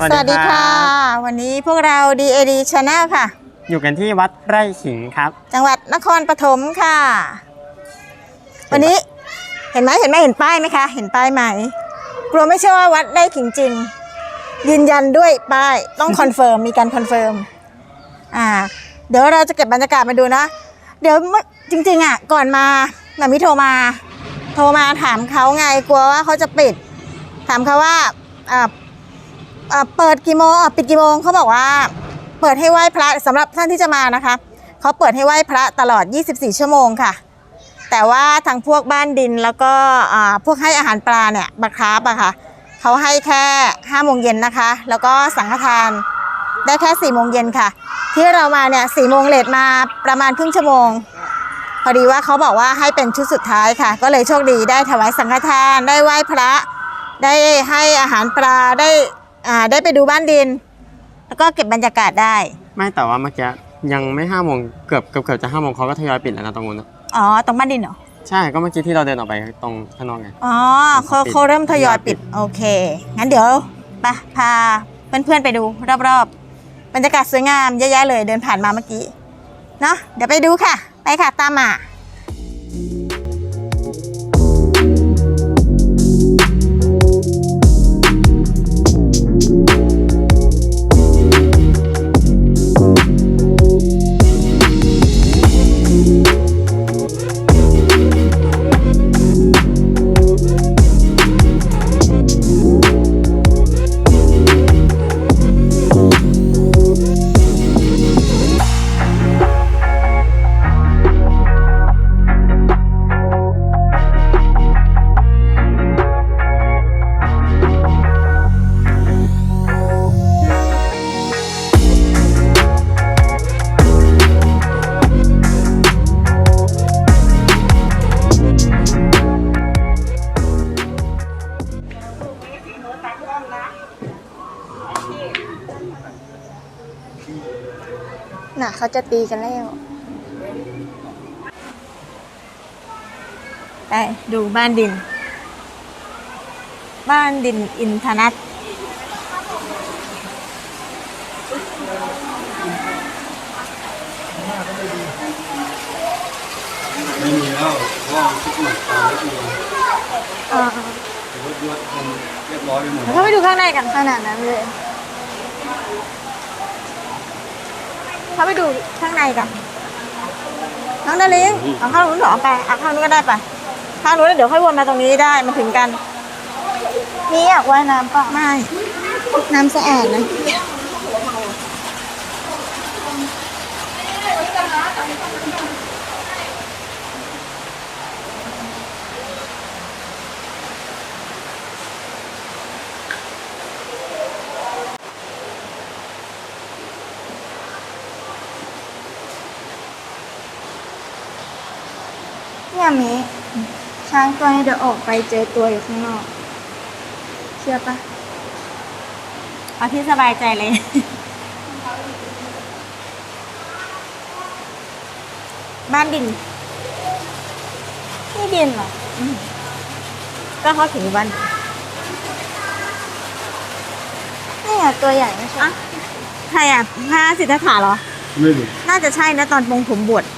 สวัสดีค่ะ วันนี้พวกเรา DAD Channel ค่ะ อยู่กันที่วัดไร่ขิงครับ จังหวัดนครปฐมค่ะ วันนี้เห็นไหมเห็นไหมเห็นป้ายไหมคะ เห็นป้ายไหมกลัวไม่เชื่อว่าวัดได้ขิงจริง ยืนยันด้วยป้ายต้องคอนเฟิร์มมีการคอนเฟิร์มอ่า เดี๋ยวเราจะเก็บบรรยากาศมาดูนะ เดี๋ยวเมื่อจริง ๆ อะ ก่อนมาหนามิโทรมา โทรมาถามเขาไงกลัวว่าเขาจะปิด ถามเขาว่าอ่าอ่า เปิดกี่โมงปิดกี่โมงเขาบอกว่า เปิดให้ไหว้พระสำหรับท่านที่จะมานะคะเขาเปิดให้ไหว้พระตลอด 24 ชั่วโมงค่ะ แต่ว่าทางพวกบ้านดินแล้วก็พวกให้อาหารปลาเนี่ยบักคาบอะค่ะเขาให้แค่5โมงเย็นนะคะ แล้วก็สังฆทานได้แค่4โมงเย็นค่ะ ที่เรามาเนี่ย4โมงเลทมาประมาณครึ่งชั่วโมงพอดีว่าเขาบอกว่าให้เป็นชุดสุดท้ายค่ะ ก็เลยโชคดีได้ถวายสังฆทานได้ไหว้พระ ได้ให้อาหารปลาได้ อ่าได้ไปดูบ้านดิน แล้วก็เก็บบรรยากาศได้ ไม่แต่ว่าเมื่อกี้ยังไม่ห้าโมงเกือบเกือบเกือบจะห้าโมงเขาก็ทยอยปิดแล้วนะตรงนู้นนะอ๋อ ตรงบ้านดินเหรอ ใช่ก็เมื่อกี้ที่เราเดินออกไปตรงข้างนอกไง อ๋อเขาปิดเขาเริ่มทยอยปิด โอเค งั้นเดี๋ยวไปพาเพื่อนๆไปดูรอบๆ บรรยากาศสวยงามเยอะแยะเลยเดินผ่านมาเมื่อกี้ เนาะเดี๋ยวไปดูค่ะ ไปค่ะตามมา เขาจะตีกันแล้ว ไป ดูบ้านดิน บ้านดินอินทนัทไม่มีแล้วเพราะว่าชุดใหม่ตามแล้วมีอ่ารถยศมันเรียบร้อยไปหมดเดี๋ยวเข้าไปดูข้างในกันขนาดนั้นเลย เข้าไปดูข้างในกันน้องนาริงเอาข้างนู้นเหรอไปเอาข้างนู้นก็ได้ไปข้างนู้นแล้วเดี๋ยวค่อยวนมาตรงนี้ได้มาถึงกัน นี่อยากว่ายน้ำปะไม่ น้ำสะอาดนะ เนี่ยมิช้างตัวนี้เดี๋ยวออกไปเจอตัวอยู่ข้างนอก เชื่อปะเอาที่สบายใจเลย บ้านดิน นี่ดินเหรอก็เขาถึงบ้านนี่อะตัวใหญ่ไม่ใช่อะใครอะพระสิทธัตถะเหรอ ไม่รู้น่าจะใช่นะตอนปรงผมบวชใช่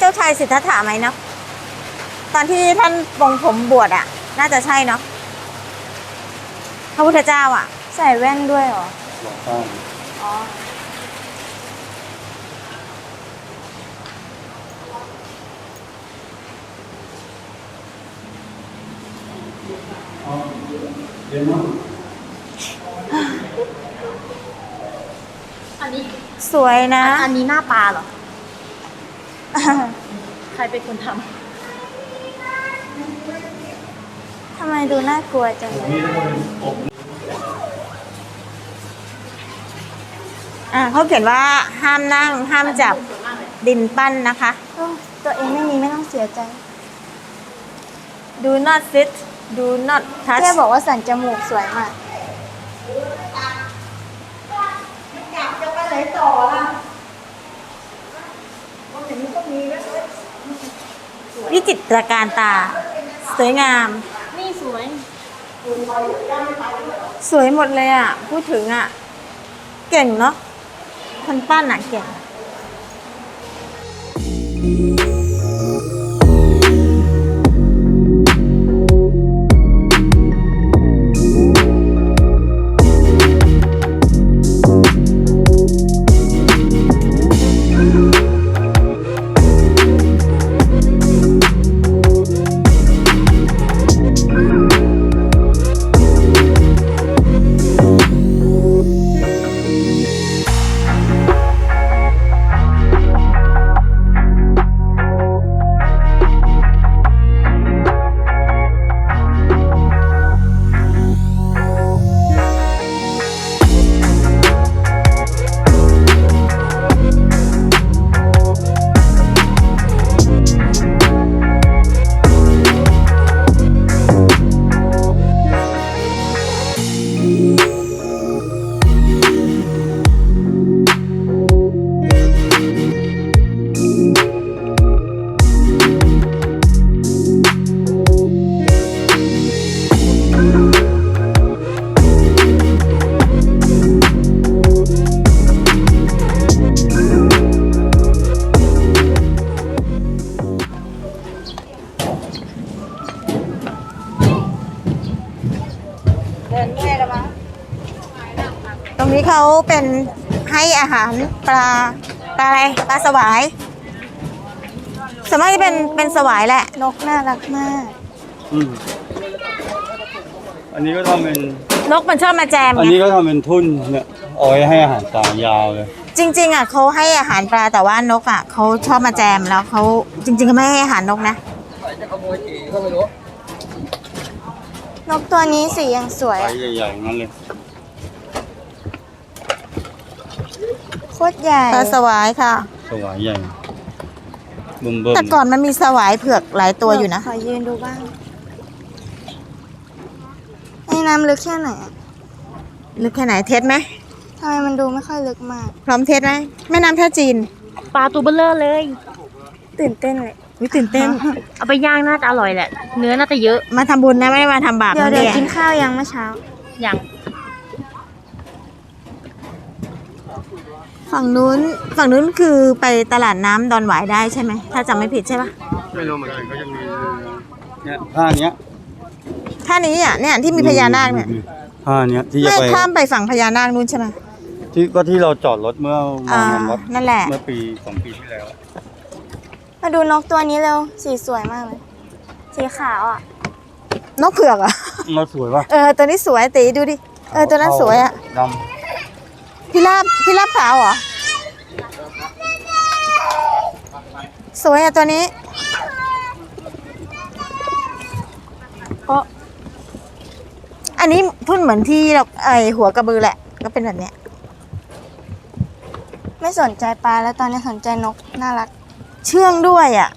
เจ้าชายสิทธัตถะไหมเนาะตอนที่ท่านปรงผมบวชอะน่าจะใช่เนาะพระพุทธเจ้าอะใส่แว่นด้วยเหรอหลอกต้านอ๋อเดี๋ยวมั้งสวยนะ อันนี้หน้าปลาเหรอ ใครเป็นคนทำทำไมดูน่ากลัวจังเลยนี่ถ้าเป็นอบอ่าเขาเขียนว่าห้ามนั่งห้ามจับดินปั้นนะคะโอ้ตัวเองไม่มีไม่ต้องเสียใจ do not sit do not touch แค่บอกว่าสันจมูกสวยมาก วิจิตรการตา สวยงาม นี่สวย สวยหมดเลยอะ พูดถึงอะ เก่งเนาะคนปั้นอะเก่ง เขาเป็นให้อาหารปลาปลาอะไรปลาสวายสวนมากจะเป็นเป็นสวายแหละ นกน่ารักมาก อืมอันนี้ก็ทำเป็น นกมันชอบมาแจมอันไงนี้ก็ทำเป็นทุ่นเนี่ยเอาไว้ให้อาหารปลายาวเลย จริง ๆอะเขาให้อาหารปลาแต่ว่านกอะเขาชอบมาแจมแล้วเขาจริงๆเขาไม่ให้อาหารนกนะนกตัวนี้สียังสวยไซอะส์ใหญ่ๆนั่นเลย คตรใหญ่ปลาสวายค่ะ สวายใหญ่เบิ่มเบิ่มแต่ก่อนมันมีสวายเผือกหลายตัวอยู่นะขอยืนดูบ้างไอ้น้ำลึกแค่ไหนอะลึกแค่ไหนเทสไหมทำไมมันดูไม่ค่อยลึกมาก พร้อมเทสไหมแม่น้ำท่าจีน ปลาตัวเบลเลอร์เลย ตื่นเต้นเลยวิตื่นเต้น เอาไปย่างน่าจะอร่อยแหละ เนื้อน่าจะเยอะ มาทำบุญนะไม่ได้มาทำบาปเดี๋ยวนะเดี๋ยวเนี่ยกินข้าวยังเมื่อเช้า อย่าง ฝั่งนู้นฝั่งนู้นคือไปตลาดน้ำดอนหวายได้ใช่ไหม ถ้าจำไม่ผิดใช่ปะไม่รู้เหมือนกันก็จะมีเนี่ยผ้าเนี้ยท่านี้อะเนี่ยที่มีพญานาคเนี่ยผ้าเนี้ยที่จะไม่ไปข้ามไปฝั่งพญานาคนู้นใช่ไหมที่ก็ที่เราจอดรถเมื่อมาอ่างานวัดนั่นแหละ เมื่อปีสองปีที่แล้ว มาดูนกตัวนี้เร็ว สีสวยมากเลย สีขาวอะ นกเผือกเหรอะ เราสวยป่ะเออตัวนี้สวยตีดูดิ เออตัวนั้นสวยอะ ด พิราบพิราบขาวเหรอ สวยอะตัวนี้ก็อันนี้พุ่นเหมือนที่เราไอหัวกระบือแหละ ก็เป็นแบบเนี้ย ไม่สนใจปลาแล้วตอนนี้สนใจนก น่ารัก เชื่องด้วยอะ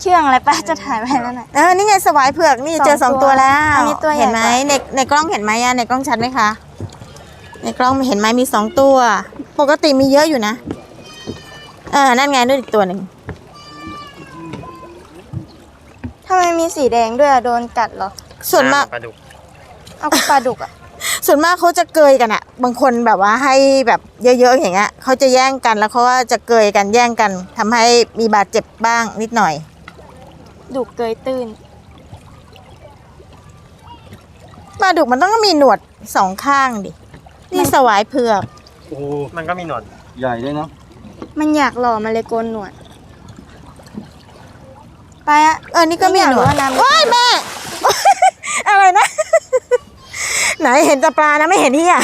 เชื่องอะไรป้าจะถ่ายไว้แล้วน่ะเออ นี่ไงสวายเผือกนี่สองเจอสองตัตัววแล้วอันนี้ตัวใหญ่เห็นไหมกว่า ในในกล้องเห็นไหมอะในกล้องชัดไหมคะ ในกล้องเห็นไหมมีสองตัว ปกติมีเยอะอยู่นะ เออ นั่นไงนู่นอีกตัวหนึ่งทำไมมีสีแดงด้วยอะโดนกัดเหรอ ส่วนมากปลาดุกเอาปลาดุกอะส่วนมากเขาจะเกยกันอะบางคนแบบว่าให้แบบเยอะๆอย่างเงี้ยเขาจะแย่งกันแล้วเขาก็จะเกยกันแย่งกันทำให้มีบาดเจ็บบ้างนิดหน่อย ดุกเกยตื้นปลาดุกมันต้องมีหนวดสองข้างดิ นี่สวายเผือกำโอ้มันก็มีหนวดใหญ่ด้วยเนาะมันอยากหล่อมาเลยโกนหนวด ไปอะเออ นี่ก็มีหนวดไม่อยากรู้ว่าน้ำว้ายแม่ อะไรนะ ไหนเห็นแต่ปลานะไม่เห็นเฮีย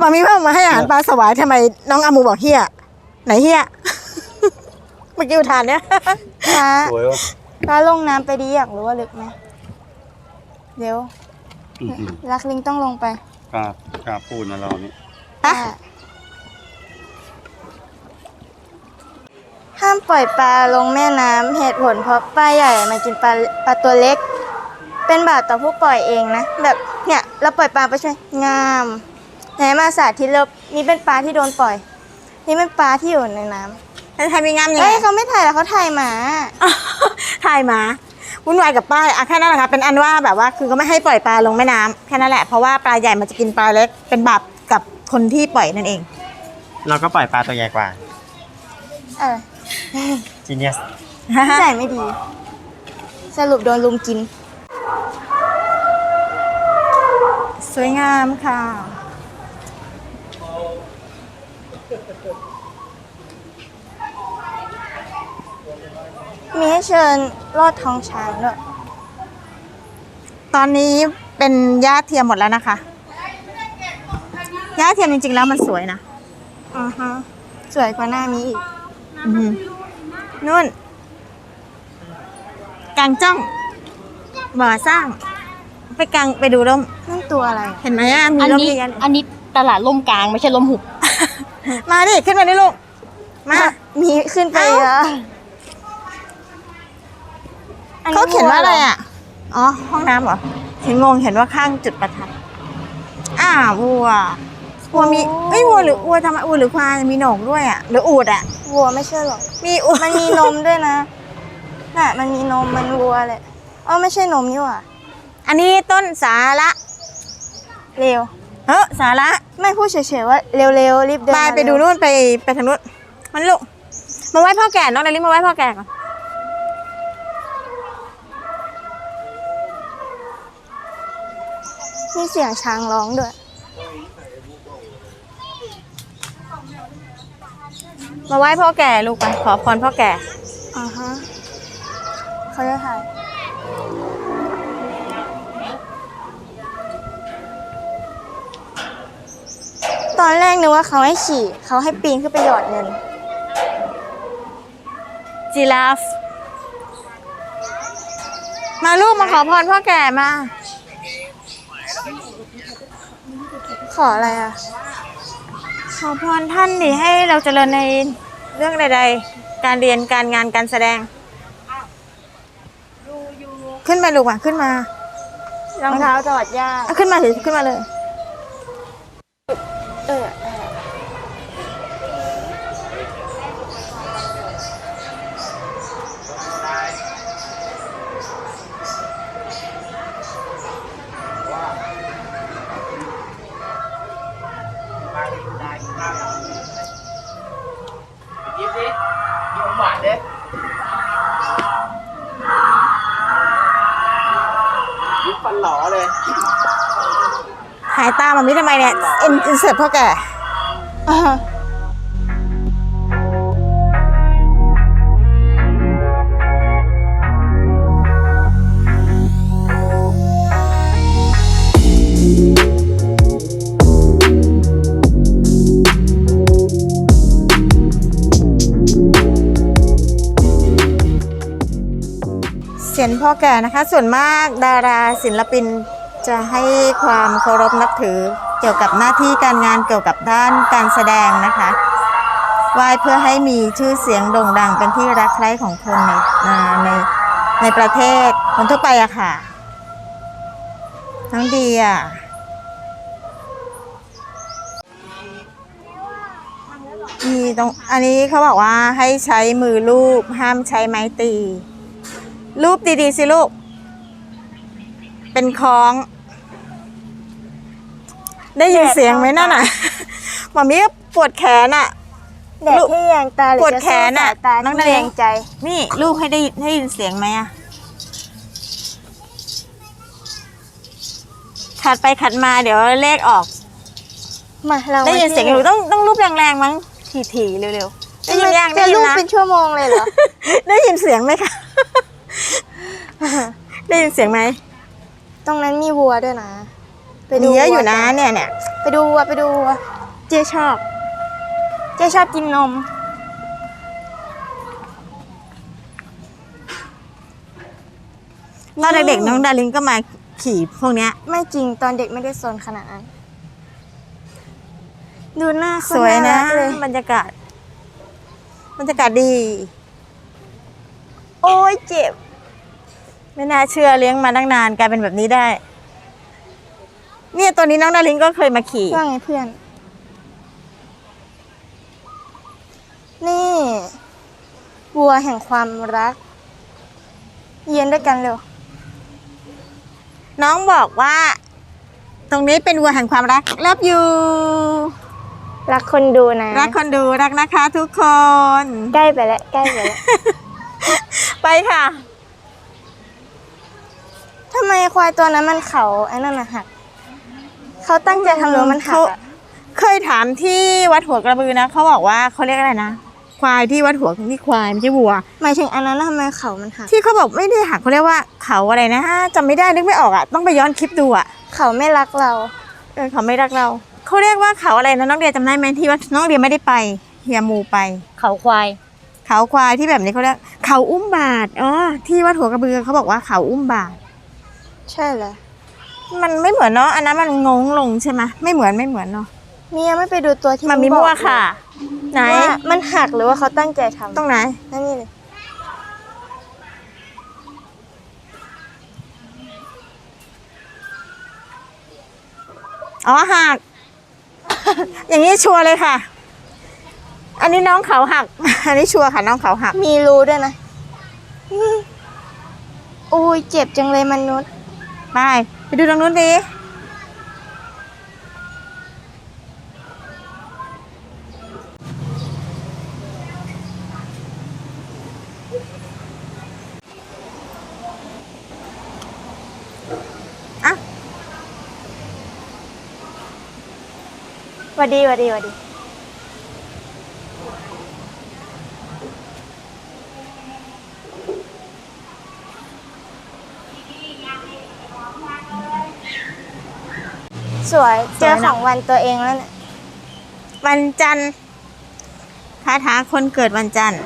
มามีเพิ่มมาให้อาหารปลาสวายทำไมน้องอามูบอกเฮียไหนเฮียเมื่อกี้อุทานเนี่ยป้าสวยว่ะป้าลงน้ำไปดีอยากรู้ว่าลึกไหมเดี๋ยวอื้อหือรักลิงต้องลงไป กราบกราบปูนนะเรานี่ฮะห้ามปล่อยปลาลงแม่น้ำเหตุผลเพราะปลาใหญ่มากินปลาปลาตัวเล็ก เป็นบาปต่อผู้ปล่อยเองนะ แบบเนี่ยเราปล่อยปลาไปใช่ไหมงามไหนมาสาธิตแล้วนี่เป็นปลาที่โดนปล่อย นี่เป็นปลาที่อยู่ในน้ำแล้วทำยังไงยังเอ้ไงยเขาไม่ถ่ายแล้วเขาถ่ายหมา ถ่ายหมา วุ่นวายกับป้ายอะแค่นั้นแหละค่ะเป็นอันว่าแบบว่าคือก็ไม่ให้ปล่อยปลาลงแม่น้ำแค่นั้นแหละเพราะว่าปลาใหญ่มันจะกินปลาเล็กเป็นบาปกับคนที่ปล่อยนั่นเองเราก็ปล่อยปลาตัวใหญ่กว่า เออ จีเนียส ใส่ไม่ดี สรุปโดนลุมกิน สวยงามค่ะ มีให้เชิญลอดท้องช้างด้วย ตอนนี้เป็นหญ้าเทียมหมดแล้วนะคะหญ้าเทียมจริงๆแล้วมันสวยนะอ่าฮะสวยกว่าหน้ามีอีกอือหือนู่นกลางจ้องบ่อสร้าง ไปกลางไปดูร่มนั่นตัวอะไรอะเห็นไหมอะมีอันร่มนี้เยอะแยะเลย อันนี้ตลาดล่มกลางไม่ใช่ล่มหุบ มาดิ ขึ้นมาดิลูก มา มีขึ้นไปเอ้า แล้วเขาเขียนว่าอะไรอะ อ๋อ ห้องน้ำเหรอเห็นงงเห็นว่าข้างจุดประทัดอ่าวัววัวมีเอ้ยวัวหรือวัวทำไมวัวหรือควายมีโหนกด้วยอะหรืออูดอะ วัวไม่ใช่หรอก มีอูดมันมีนมด้วยนะ น่ะ มันมีนมมันวัวแหละอ๋อไม่ใช่นมนี่หว่า อันนี้ต้นสาระเร็วเฮ้อสาระไม่พูดเฉยๆว่าเร็วๆรีบเดินไปมาไปดูเร็วนู่นไปไปทางนู้นมันลูกมาไหว้พ่อแก่น้องนาริมาไหว้พ่อแก่ก่อน มีเสียงช้างร้องด้วย มาไหว้พ่อแก่ลูกไป ขอพรพ่อแก่อ่าฮะเขาจะถ่ายตอนแรกนึกว่าเขาให้ขี่ เขาให้ปีนขึ้นไปหยอดเงินจีราฟ มาลูกมาขอพรพ่อแก่มา ข ออะไรอะ ขอพรท่านดิให้เราเจริญในเรื่องใด ๆ การเรียนการงานการแสดง ขึ้นไปลูกอะขึ้นมารองเท้าจอดยากอะขึ้นมาถือขึ้นมาเลย เออ ฟันหล่อเลยหายตามมามิทำไมเนี่ยเอ็นอินเสิร์ตพ่อแก่ พ่อแก่นะคะ ส่วนมากดาราศิลปินจะให้ความเคารพนับถือเกี่ยวกับหน้าที่การงานเกี่ยวกับด้านการแสดงนะคะไหว้เพื่อให้มีชื่อเสียงโด่งดังเป็นที่รักใคร่ของคนในในในประเทศคนทั่วไปอะค่ะน้งดีอะมีตรงอันนี้เขาบอกว่าให้ใช้มือลูบห้ามใช้ไม้ตี รูปดี ๆ สิลูก เป็นคล้อง ได้ยินเสียงไหมนั่นน่ะหมามีก็ปวดแขนอะ แดดที่แยงตาหรือปวดจะแขนอะสู้สายตาน้องที่แดง แยงใจ นี่ลูกให้ได้ให้ยินเสียงไหมอะ ขัดไปขัดมาเดี๋ยวเลขออก มาเราได้ยินเสียงหนูต้องต้องรูปแรงๆมั้งถี่ๆเร็วๆได้ยินยังจะได้ยิลูนกนะ เป็นชั่วโมงเลยเหรอ ได้ยินเสียงไหมคะ ได้ยินเสียงไหมตรงนั้นมีวัวด้วยนะ ไปมีเยอะอยู่วัวนะกัเนี่ยเนี่ยไปดูวัวไปดูวัวเจ๊ชอบ เจ๊ชอบกินนม ตอนเด็กๆน้องดารินก็มาขี่พวกเนี้ย ไม่จริงตอนเด็กไม่ได้สนขนาดนั้น ดูหน้าคสวยนะารักเลยบรรยากาศ บรรยากาศดี โอ้ยเจ็บ ไม่น่าเชื่อเลี้ยงมาตั้งนานกลายเป็นแบบนี้ได้ เนี่ยตัวนี้น้องดารินก็เคยมาขี่ว่าไงเพื่อน นี่วัวแห่งความรัก เย็นด้วยกันเร็ว น้องบอกว่า ตรงนี้เป็นวัวแห่งความรักเลิฟยูรักคนดูนะรักคนดูรักนะคะทุกคน ใกล้ไปแล้วใกล้ไปแล้ว ไปค่ะ ทำไมควายตัวนั้นมันเขาไอ้นั่นน่ะหักเขาตั้งใจทำหรือว่ามันหักอะเคยถามที่วัดหัวกระบือนะเขาบอกว่าเขาเรียกอะไรนะควายที่วัดหัวนี่ควายไม่ใช่วัว หมายถึงอันนั้นทำไมเขามันหักที่เขาบอกไม่ได้หักเขาเรียกว่าเขาอะไรนะจำไม่ได้นึกไม่ออกอะต้องไปย้อนคลิปดูอะเขาไม่รักเราเออเขาไม่รักเราเขาเรียกว่าเขาอะไรนะน้องเดียจำได้ไหมที่ว่าน้องเดียไม่ได้ไปเฮียมูไป เขาควาย เขาควายที่แบบนี้เขาเรียกเขาอุ้มบาทอ๋อที่วัดหัวกระบือเขาบอกว่าเขาอุ้มบาท ใช่เหรอมันไม่เหมือนเนาะอันนั้นมันงงลงใช่ไหมไม่เหมือนไม่เหมือนเนาะนี่ยังไม่ไปดูตัวที่มันมีบมั่อกวค่ะ ไหนว่ามันหักหรือว่าเขาตั้งใจทำตรงไหน นั่นนี่เลยอ๋อหัก อย่างนี้ชัวร์เลยค่ะ อันนี้น้องเขาหัก อันนี้ชัวร์ค่ะน้องเขาหัก มีรูด้วยนะอืมอุ้ยเจ็บจังเลยมนุษย์ ไปไปดูตรงนู้นดิอะหวัดดีหวัดดีหวัดดี สวยเจอของวันตัวเองแล้วเนี่ยวันจันทร์คาถาคนเกิดวันจันทร์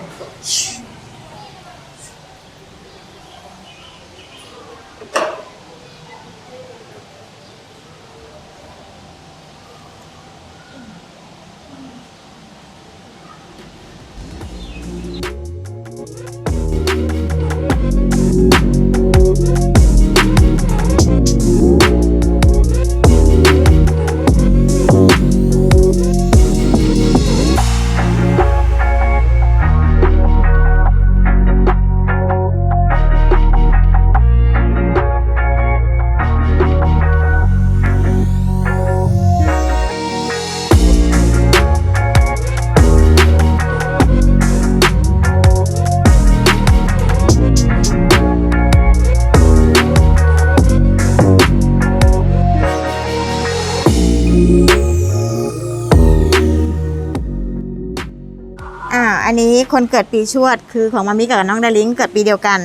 คนเกิดปีชวดคือของมามิกับน้องดาลิงเกิดปีเดียวกัน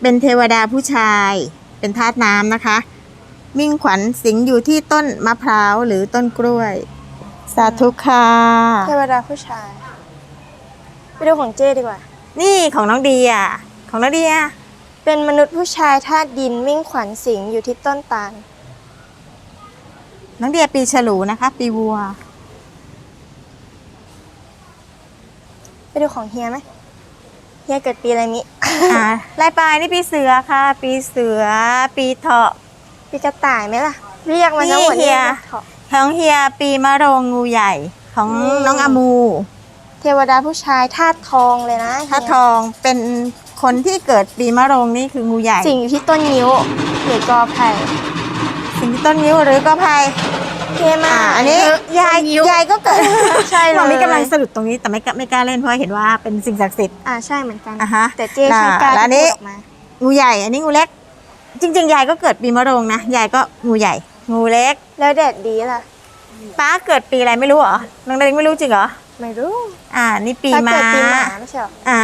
เป็นเทวดาผู้ชาย เป็นธาตุน้ำนะคะ มิ่งขวัญสิงอยู่ที่ต้นมะพร้าวหรือต้นกล้วย สาธุค่ะเทวดาผู้ชายไปดูของเจ้ดีกว่า นี่ของน้องเดียของน้องเดียเป็นมนุษย์ผู้ชายธาตุดินมิ่งขวัญสิงอยู่ที่ต้นตาล น้องเดียปีฉลูนะคะ ปีวัว ไปดูของเฮียไหมเฮียเกิดปีอะไรมิอ่า ลายปลายนี่ปีเสือค่ะ ปีเสือ ปีเถาะ ปีกระต่ายไหมล่ะ เรียกมาทั้งหมดนี่เฮีย รีกว่าเถาะ ของเฮียปีมะโรงงูใหญ่ ของนี่น้องอามู เทวดาผู้ชายธาตุทองเลยนะถ้าทองเป็นคนที่เกิดปีมะโรงนี่คืองูใหญ่สิ่งอยู่ที่ต้นนิ้วหรือกอไผ่สิ่งที่ต้นนิ้วหรือก็พาย เท่มาอ่ากอันนี้ยายยายก็เกิดใช่เลยเรามีกำลังสะดุดตรงนี้แต่ไม่กล้าไม่กล้าเล่นเพราะเห็นว่าเป็นสิ่งศักดิ์สิทธิ์อ่าใช่เหมือนกันอะฮะแต่เจ๊ช่างกล้าแล้วอันที่นี้พูดออกมางูใหญ่อันนี้งูเล็ก จริง ๆ ยายก็เกิดปีมะโรงนะยายก็งูใหญ่ งูเล็ก แล้วแดดดีล่ะป้าเกิดปีอะไรไม่รู้เหรอน้องเด็กไม่รู้จริงเหรอไม่รู้ อ่า นี่ปีถ้าม้าเกิดปีหมาไม่ใช่เหรออ่า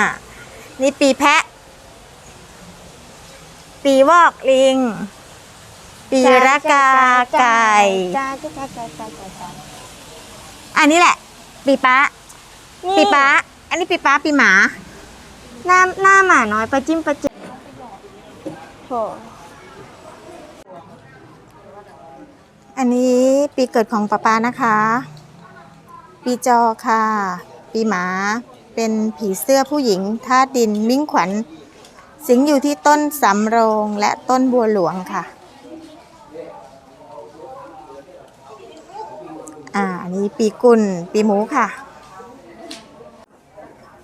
นี่ปีแพะ ปีวอกลิง ปีระกาไก่จ้าจ้าจ้าจ้าจ้าจ้าจ้าอันนี้แหละ ปีป้านี่ปีป้าอันนี้ปีป้าปีหมา หน้าหน้าหมาน้อยประจิ้มประจิ้มโหอันนี้ปีเกิดของป้าป้านะคะ ปีจอค่ะ ปีหมา เป็นผีเสื้อผู้หญิงธาตุดินมิ่งขวัญ สิงอยู่ที่ต้นสำโรงและต้นบัวหลวงค่ะ อ่าอันนี้ปีกุลปีหมูค่ะ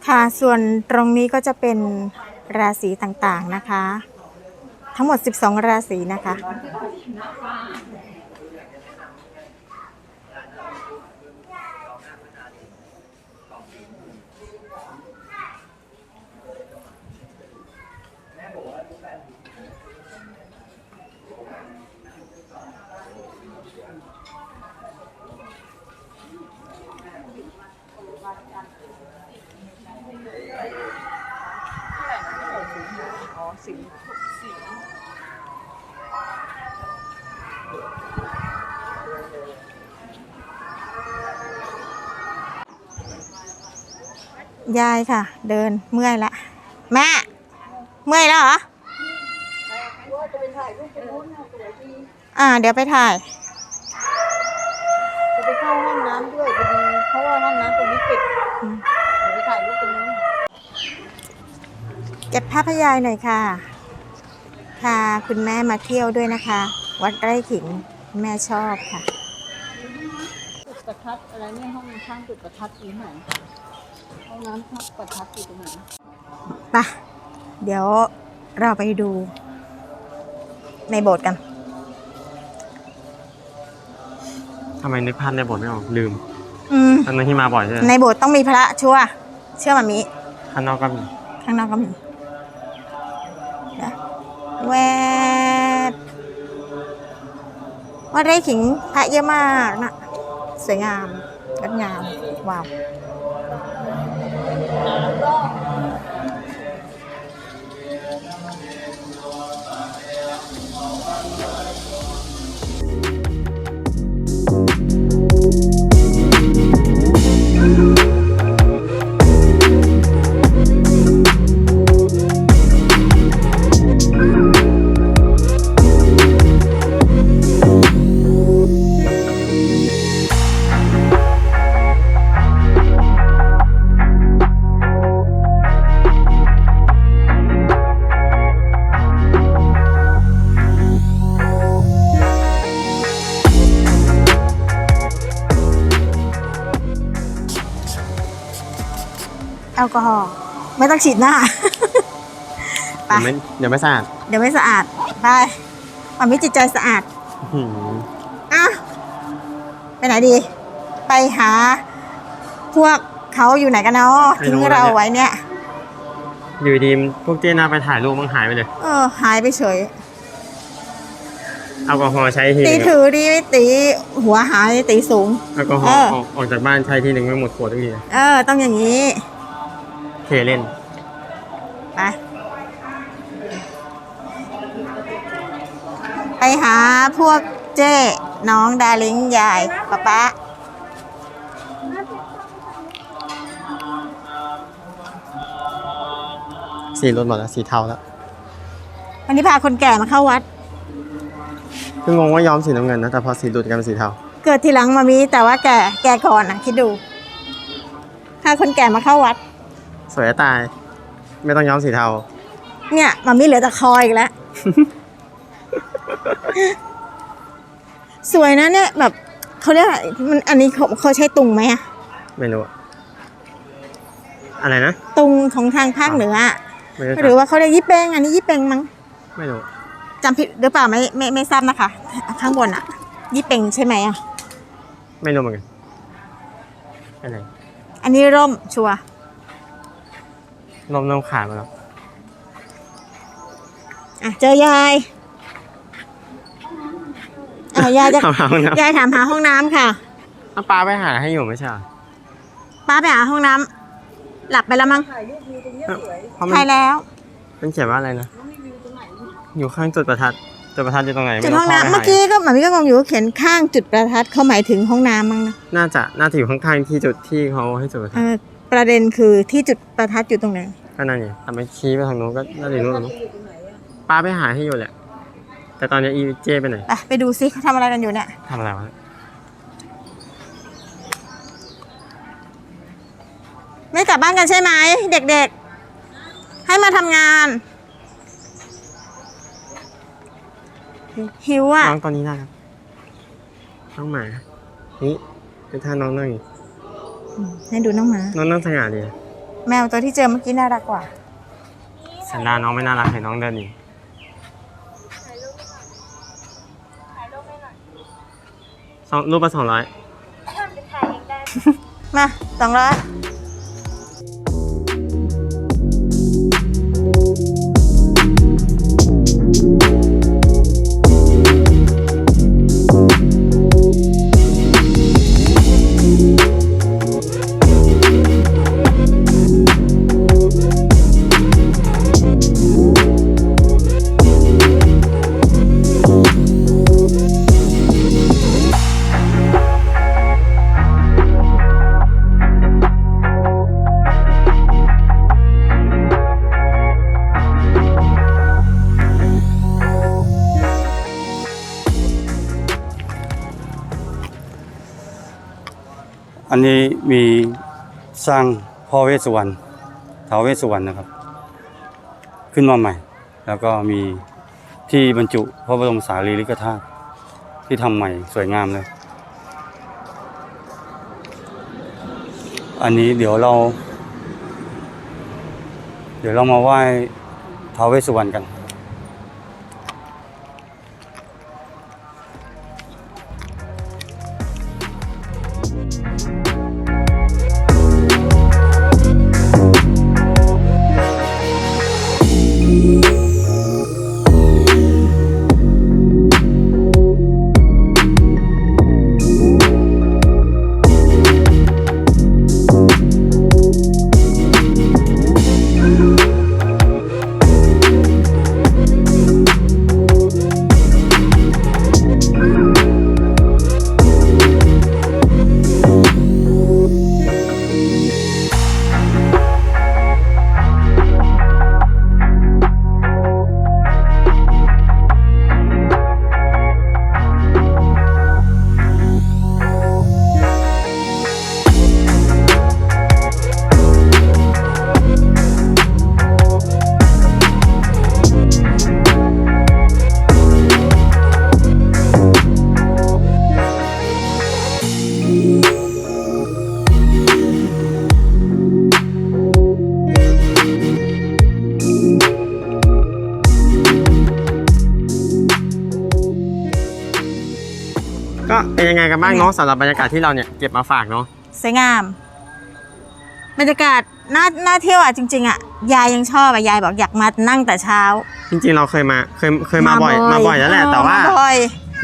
ค่ะส่วนตรงนี้ก็จะเป็นราศีต่างๆนะคะ ทั้งหมด 12 ราศีนะคะ ยายค่ะ เดินเมื่อยละแม่ เมื่อยแล้วเหรออ่า เดี๋ยวไปถ่าย จะไปเข้าห้องน้ำด้วยพอดีเพราะว่าห้องน้ำตรงนี้ปิดเดี๋ยวไปถ่ายรูปตรงนู้นเก็บภาพยายหน่อยค่ะพาคุณแม่มาเที่ยวด้วยนะคะ วัดไร่ขิงแม่ชอบค่ะ จุดประทัดอะไรเนี่ยห้องข้างจุดประทัดอยู่ไหน ห้องน้ำข้างประทัดอยู่ตรงไหนไปะเดี๋ยวเราไปดู ในโบสถ์กัน ทำไมนึกภาพในบทไม่ออกลืมอืมอันนั้นที่มาบ่อยใช่ไหมในโบสถ์ต้องมีพระชัวร์เชื่อมามิข้างนอกก็มีข้างนอกก็มีเดี๋ยวแวบวัดไร่ขิงพระเยอะมากนะ สวยงามงดงาม ว้าว แอ ไม่ต้องฉีดหน้า ไป เดี๋ยวไม่เดี๋ยวไม่สะอาดเดี๋ยวไม่สะอาด ไปความมิจิตใจสะอาด อื้อหืออะ ไปไหนดี ไปหา พวกเขาอยู่ไหนกันเนาะทิ้งเราไว้เนี่ย อยู่ดีพวกเจ้หน้าไปถ่ายรูปมันหายไปเลยเออ หายไปเฉย แอลกอฮอล์ใช้ทีตีนึงถือดีไม่ตีหัวหายตีสูง แอลกอฮอเอล์อออกออกจากบ้านใช้ทีหนึ่งไม่หมดขวดทุกที เออ ต้องอย่างนี้ เทเล่นไปไปหาพวกเจ้น้องดาลิงยายป๊าป๊าสีรถหมดแล้วสีเทาแล้ว วันนี้พาคนแก่มาเข้าวัด คืองงว่าย้อมสีน้ำเงินนะ แต่พอสีหลุดกลายเป็นสีเทา เกิดทีหลังมามีแต่ว่าแก่แก่ก่อนนะคิดดู พาคนแก่มาเข้าวัด สวยจะตาย ไม่ต้องย้อมสีเทา เนี่ยมามีเหลือแต่คออีกแล้ว สวยนะเนี่ยแบบเขาเรียกอะไรมันอันนี้เขาเขาใช้ตุงไหมอะไม่รู้ อะอะไรนะ ตุงของทางภาคเหนืออะไม่รู้หรือว่าเขาเรียกยี่เป้งอันนี้ยี่เป้งมั้งไม่รู้จำผิดหรือเปล่าไม่ไม่ไม่ทราบนะคะ ข้างบนอะยี่เป้งใช่ไหมอะไม่รู้เหมือนกันอะไรอันนี้ร่มชัวร์ ลมเริ่มขาดมาแล้วอะเจอยายอะยายจะเอาเอาเอายายถามหาห้องน้ำค่ะเอาปลาไปหาให้อยู่ไม่ใช่เหรอป้าไปหาห้องน้ำหลับไปแล้วมั้งเพราะมัใช่นแล้ว มันเขียนว่าอะไรนะ อยู่ข้างจุดประทัด จุดประทัดอยู่ตรงไหนจุดไรู้ห้องน้ำข้าเมื่อไปกี้ก็หมามิก็งงอยู่ว่าเขียนข้างจุดประทัดเขาหมายถึงห้องน้ำมั้งนะน่าจะน่าจะอยู่ข้างๆที่จุดที่เขาให้จุดประเอทัดอ ประเด็นคือที่จุดประทัดอยู่ตรงไหนก็นั่นไงแต่ไม่ชี้ไปทางโน้นก็น่าจะอยู่โน้นมั้งปลาไปหาให้อยู่แหละ แต่ตอนนี้อีเจไปไหนไปไปดูซิเขาทำอะไรกันอยู่เนี่ย ทำอะไรวะไม่กลับบ้านกันใช่ไหมเด็กๆ ให้มาทำงาน หิวอะ น้องตอนนี้น่ารักน้องหมานี่เป็นท่าน้องนั่งอยู่ ให้ดูน้องหมา น้องน่าสง่าดีแมวตัวที่เจอเมื่อกี้น่ารักกว่าสันดาน้องไม่น่ารักให้น้องเดินหนีสองรูปละสองร้อยมาสองร้อย อันนี้มีสร้างพ่อเวสสุวรรณท้าวเวสสุวรรณนะครับ ขึ้นมาใหม่ แล้วก็มีที่บรรจุพระบรมสารีริกธาตุที่ทำใหม่สวยงามเลย อันนี้เดี๋ยวเรา เดี๋ยวเรามาไหว้ท้าวเวสสุวรรณกัน ก็เป็นยังไงกันบ้างเนาะสำหรับบรรยากาศที่เราเนี่ยเก็บมาฝากเนาะสวยงาม บรรยากาศน่าน่าเที่ยวอะจริงๆอะยายยังชอบอะยายบอกอยากมานั่งแต่เช้า จริงๆเราเคยมาเคยเคยมาบ่อยมาบ่อยแล้วแหละเแต่ว่ามบ่อย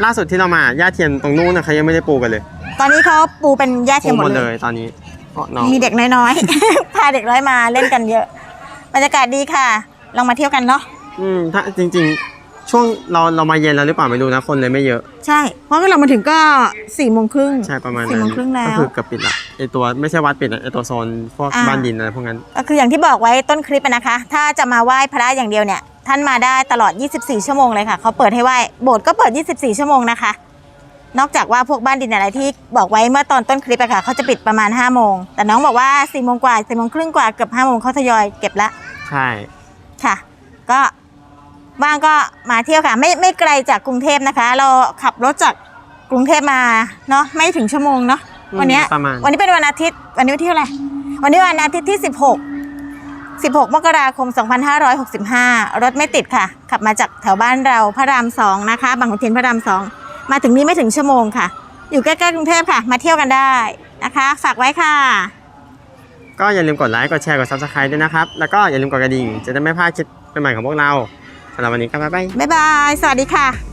ล่าสุดที่เรามาย่าเทียนตรงนู้นนะเขายังไม่ได้ปูกันเลยตอนนี้เขาปูเป็นหญ้าเทียมหมปูหมดดเลเลย ยตอนนี้เพราะน้องมีเด็กน้อยๆ พาเด็กน้อยมาเล่นกันเยอะ บรรยากาศดีค่ะ ลองมาเที่ยวกันเนาะ อืมถ้าจริง ๆ ช่วงเราเรามาเย็นแล้วหรือเปล่าไม่รู้นะคนเลยไม่เยอะ ใช่ เพราะว่าเรามาถึงก็สี่โมงครึ่งใช่ประมาณสี่นั้นโมงครึ่งแล้ก็ว คือเกับปิดละไอตัวไม่ใช่วัดปิดนะไอตัวโซนพวกอ่า บ้านดินอะไรพวกนั้น ก็คืออย่างที่บอกไว้ต้นคลิปอะนะคะ ถ้าจะมาไหว้พระอย่างเดียวเนี่ย ท่านมาได้ตลอด 24 ชั่วโมงเลยค่ะ เขาเปิดให้ไหว้โบสถ์ก็เปิด 24 ชั่วโมงนะคะ นอกจากว่าพวกบ้านดินอะไรที่บอกไว้เมื่อตอนต้นคลิปอะค่ะเขาจะปิดประมาณ 5 โมง แต่น้องบอกว่า 4 โมงกว่า4โมงครึ่งกว่าเกือบ5โมงเขาทยอยเก็บละใช่ ค่ะ ก็ ว่างก็มาเที่ยวค่ะ ไม่ไม่ไกลจากกรุงเทพนะคะ เราขับรถจากกรุงเทพมาเนาะไม่ถึงชั่วโมงเนาะอืมวันเนี้ยประมาณ วันนี้เป็นวันอาทิตย์ วันนี้วันที่เท่าไหร่วันนี้วันอาทิตย์ที่ 16 16 มกราคม 2565 รถไม่ติดค่ะ ขับมาจากแถวบ้านเราพระรามสองนะคะบางขุนเทียนพระรามสองมาถึงนี้ไม่ถึงชั่วโมงค่ะ อยู่ใกล้ๆกรุงเทพค่ะ มาเที่ยวกันได้นะคะ ฝากไว้ค่ะ ก็อย่าลืมกดไลค์ กดแชร์ กด subscribe ด้วยนะครับ แล้วก็อย่าลืมกดกระดิ่ง จะได้ไม่พลาดคลิปใหม่ๆของพวกเรา สำหรับวันนี้ก็บ๊ายบาย บ๊ายบาย สวัสดีค่ะ